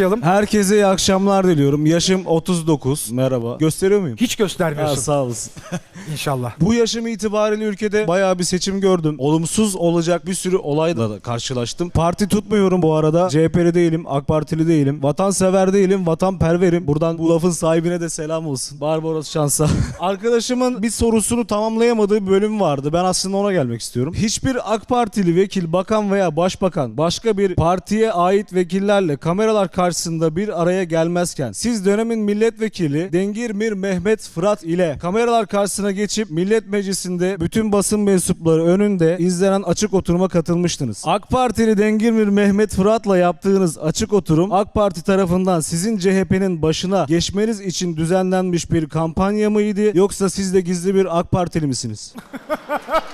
başlayalım. Herkese iyi akşamlar diliyorum. Yaşım 39. Merhaba. Gösteriyor muyum? Hiç Ha, göstermiyorsun sağ olasın. inşallah. Bu yaşım itibariyle ülkede bayağı bir seçim gördüm. Olumsuz olacak bir sürü olayla da karşılaştım. Parti tutmuyorum bu arada. CHP'li değilim, AK Partili değilim. Vatansever değilim, vatanperverim. Buradan bu lafın sahibine de selam olsun. Barbaros Şansa. Arkadaşımın bir sorusunu tamamlayamadığı bir bölüm vardı. Ben aslında ona gelmek istiyorum. Hiçbir AK Partili vekil, bakan veya başbakan başka bir partiye ait vekillerle kameralar karşısında bir araya gelmezken siz dönemin milletvekili Dengirmir Mehmet Fırat ile kameralar karşısına geçip Millet Meclisi'nde bütün basın mensupları önünde izlenen açık oturuma katılmıştınız. AK Partili Dengirmir Mehmet Fırat'la yaptığınız açık oturum AK Parti tarafından sizin CHP'nin başına geçmeniz için düzenlenmiş bir kampanya mıydı yoksa siz de gizli bir AK Partili misiniz?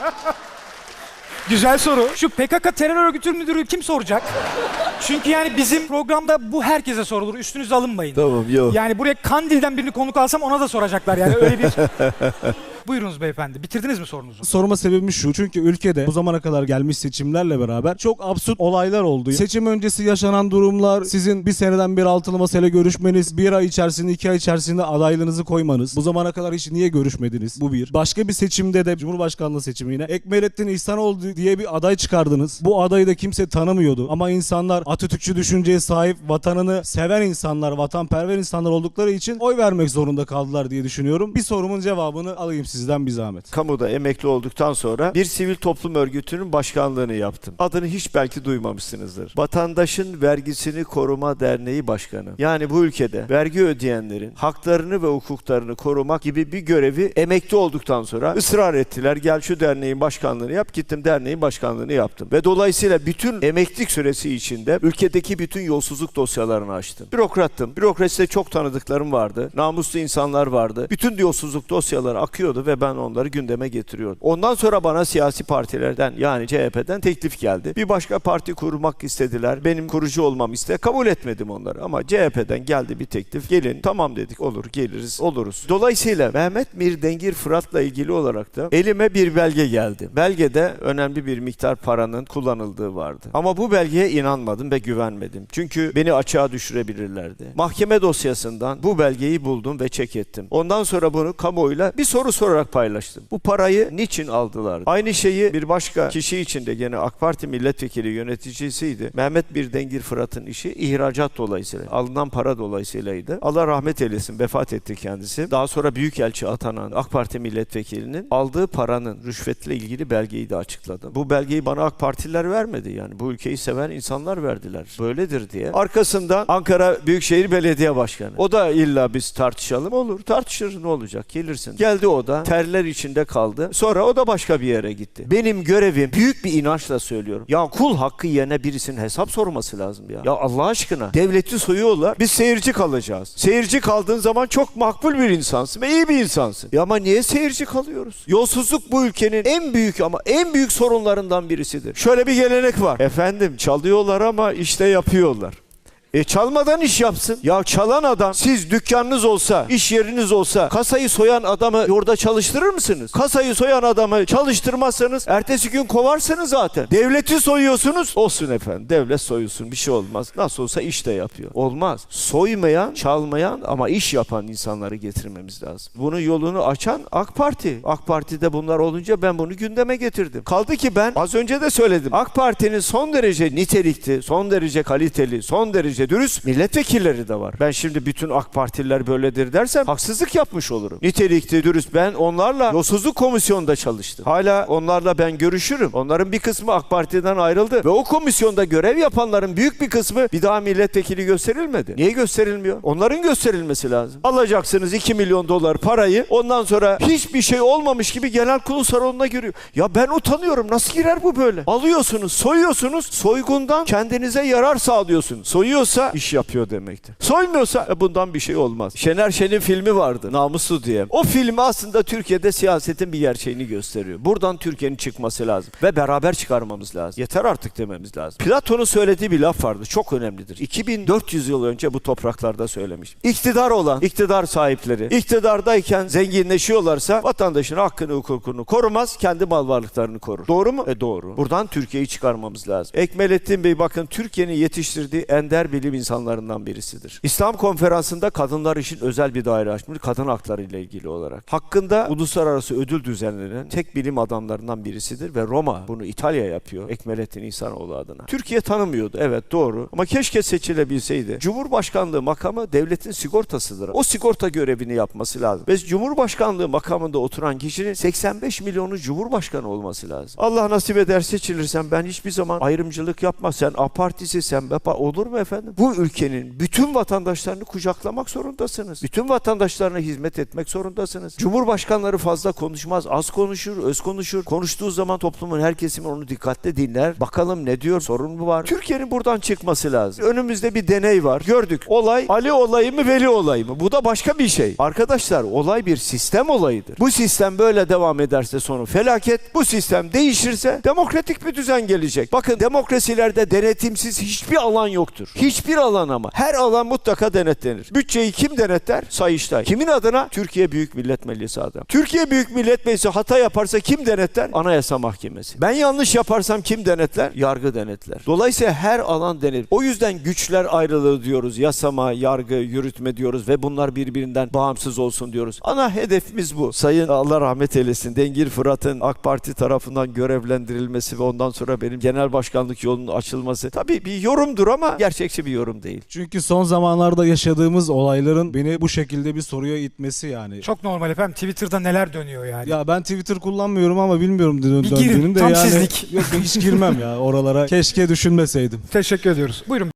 Güzel soru. Şu PKK terör örgütü müdürü kim soracak? Çünkü yani bizim programda bu herkese sorulur. Üstünüze alınmayın. Tamam yok. Yani buraya Kandil'den birini konuk alsam ona da soracaklar yani öyle bir... Buyurunuz beyefendi. Bitirdiniz mi sorunuzu? Sorma sebebim şu. Çünkü ülkede bu zamana kadar gelmiş seçimlerle beraber çok absürt olaylar oldu. Seçim öncesi yaşanan durumlar, sizin bir seneden bir altılı masayla görüşmeniz, bir ay içerisinde, iki ay içerisinde adaylığınızı koymanız. Bu zamana kadar hiç niye görüşmediniz? Bu bir. Başka bir seçimde de Cumhurbaşkanlığı seçimine Ekmelettin İhsanoğlu diye bir aday çıkardınız. Bu adayı da kimse tanımıyordu. Ama insanlar Atatürkçü düşünceye sahip, vatanını seven insanlar, vatanperver insanlar oldukları için oy vermek zorunda kaldılar diye düşünüyorum. Bir sorumun cevabını alayım sizden bir zahmet. Kamuda emekli olduktan sonra bir sivil toplum örgütünün başkanlığını yaptım. Adını hiç belki duymamışsınızdır. Vatandaşın Vergisini Koruma Derneği Başkanı. Yani bu ülkede vergi ödeyenlerin haklarını ve hukuklarını korumak gibi bir görevi emekli olduktan sonra ısrar ettiler. Gel şu derneğin başkanlığını yap. Gittim derneğin başkanlığını yaptım. Ve dolayısıyla bütün emeklilik süresi içinde ülkedeki bütün yolsuzluk dosyalarını açtım. Bürokrattım. Bürokraside çok tanıdıklarım vardı. Namuslu insanlar vardı. Bütün yolsuzluk dosyaları akıyordu ve ben onları gündeme getiriyordum. Ondan sonra bana siyasi partilerden yani CHP'den teklif geldi. Bir başka parti kurmak istediler. Benim kurucu olmam iste. Kabul etmedim onları ama CHP'den geldi bir teklif. Gelin tamam dedik olur geliriz oluruz. Dolayısıyla Mehmet Mir Dengir Fırat'la ilgili olarak da elime bir belge geldi. Belgede önemli bir miktar paranın kullanıldığı vardı. Ama bu belgeye inanmadım ve güvenmedim. Çünkü beni açığa düşürebilirlerdi. Mahkeme dosyasından bu belgeyi buldum ve çek ettim. Ondan sonra bunu kamuoyuyla bir soru sorarak paylaştım. Bu parayı niçin aldılar? Aynı şeyi bir başka kişi için de gene AK Parti milletvekili yöneticisiydi. Mehmet Bir Dengir Fırat'ın işi ihracat dolayısıyla. Alınan para dolayısıylaydı. Allah rahmet eylesin vefat etti kendisi. Daha sonra Büyükelçi atanan AK Parti milletvekilinin aldığı paranın rüşvetle ilgili belgeyi de açıkladı. Bu belgeyi bana AK Partililer vermedi yani. Bu ülkeyi seven insanlar verdiler. Böyledir diye. Arkasından Ankara Büyükşehir Belediye Başkanı. O da illa biz tartışalım. Olur tartışırız ne olacak gelirsin. Geldi o da terler içinde kaldı. Sonra o da başka bir yere gitti. Benim görevim büyük bir inançla söylüyorum. Ya kul hakkı yerine birisinin hesap sorması lazım ya. Ya Allah aşkına devleti soyuyorlar. Biz seyirci kalacağız. Seyirci kaldığın zaman çok makbul bir insansın ve iyi bir insansın. Ya ama niye seyirci kalıyoruz? Yolsuzluk bu ülkenin en büyük ama en büyük sorunlarından birisidir. Şöyle bir gelenek var. Efendim çalıyorlar ama işte yapıyorlar. E çalmadan iş yapsın. Ya çalan adam siz dükkanınız olsa, iş yeriniz olsa kasayı soyan adamı orada çalıştırır mısınız? Kasayı soyan adamı çalıştırmazsanız ertesi gün kovarsınız zaten. Devleti soyuyorsunuz. Olsun efendim devlet soyulsun bir şey olmaz. Nasıl olsa iş de yapıyor. Olmaz. Soymayan, çalmayan ama iş yapan insanları getirmemiz lazım. Bunun yolunu açan AK Parti. AK Parti'de bunlar olunca ben bunu gündeme getirdim. Kaldı ki ben az önce de söyledim. AK Parti'nin son derece nitelikli, son derece kaliteli, son derece dürüst milletvekilleri de var. Ben şimdi bütün AK Partililer böyledir dersem haksızlık yapmış olurum. Nitelikli, dürüst. Ben onlarla yolsuzluk komisyonunda çalıştım. Hala onlarla ben görüşürüm. Onların bir kısmı AK Parti'den ayrıldı. Ve o komisyonda görev yapanların büyük bir kısmı bir daha milletvekili gösterilmedi. Niye gösterilmiyor? Onların gösterilmesi lazım. Alacaksınız 2 milyon dolar parayı. Ondan sonra hiçbir şey olmamış gibi genel kurul salonuna giriyor. Ya ben utanıyorum. Nasıl girer bu böyle? Alıyorsunuz, soyuyorsunuz. Soygundan kendinize yarar sağlıyorsunuz. Soyuyorsa iş yapıyor demektir. Soymuyorsa e, bundan bir şey olmaz. Şener Şen'in filmi vardı. Namuslu diye. O film aslında Türkiye'de siyasetin bir gerçeğini gösteriyor. Buradan Türkiye'nin çıkması lazım. Ve beraber çıkarmamız lazım. Yeter artık dememiz lazım. Platon'un söylediği bir laf vardı. Çok önemlidir. 2400 yıl önce bu topraklarda söylemiş. İktidar olan, iktidar sahipleri, iktidardayken zenginleşiyorlarsa vatandaşın hakkını, hukukunu korumaz, kendi mal varlıklarını korur. Doğru mu? E doğru. Buradan Türkiye'yi çıkarmamız lazım. Ekmelettin Bey bakın Türkiye'nin yetiştirdiği ender bir bilim insanlarından birisidir. İslam konferansında kadınlar için özel bir daire açmış kadın hakları ile ilgili olarak. Hakkında uluslararası ödül düzenlenen tek bilim adamlarından birisidir ve Roma bunu İtalya yapıyor Ekmelettin İhsanoğlu adına. Türkiye tanımıyordu evet doğru ama keşke seçilebilseydi. Cumhurbaşkanlığı makamı devletin sigortasıdır. O sigorta görevini yapması lazım. Ve Cumhurbaşkanlığı makamında oturan kişinin 85 milyonu Cumhurbaşkanı olması lazım. Allah nasip eder seçilirsem ben hiçbir zaman ayrımcılık yapma. Sen A partisi sen BEPA olur mu efendim? Bu ülkenin bütün vatandaşlarını kucaklamak zorundasınız. Bütün vatandaşlarına hizmet etmek zorundasınız. Cumhurbaşkanları fazla konuşmaz. Az konuşur, öz konuşur. Konuştuğu zaman toplumun her kesimi onu dikkatle dinler. Bakalım ne diyor, sorun mu var? Türkiye'nin buradan çıkması lazım. Önümüzde bir deney var. Gördük. Olay Ali olayı mı, Veli olayı mı? Bu da başka bir şey. Arkadaşlar olay bir sistem olayıdır. Bu sistem böyle devam ederse sonu felaket. Bu sistem değişirse demokratik bir düzen gelecek. Bakın demokrasilerde denetimsiz hiçbir alan yoktur. Hiçbir alan ama. Her alan mutlaka denetlenir. Bütçeyi kim denetler? Sayıştay. Kimin adına? Türkiye Büyük Millet Meclisi adına. Türkiye Büyük Millet Meclisi hata yaparsa kim denetler? Anayasa Mahkemesi. Ben yanlış yaparsam kim denetler? Yargı denetler. Dolayısıyla her alan denetler. O yüzden güçler ayrılığı diyoruz. Yasama, yargı, yürütme diyoruz ve bunlar birbirinden bağımsız olsun diyoruz. Ana hedefimiz bu. Sayın Allah rahmet eylesin. Dengir Fırat'ın AK Parti tarafından görevlendirilmesi ve ondan sonra benim genel başkanlık yolunun açılması tabii bir yorumdur ama gerçekçi bir yorum değil. Çünkü son zamanlarda yaşadığımız olayların beni bu şekilde bir soruya itmesi yani. Çok normal efendim. Twitter'da neler dönüyor yani. Ya ben Twitter kullanmıyorum ama bilmiyorum dön Bir döndüğünü girin, de tam yani. sizlik. Yok hiç girmem ya oralara. Keşke düşünmeseydim. Teşekkür ediyoruz. Buyurun.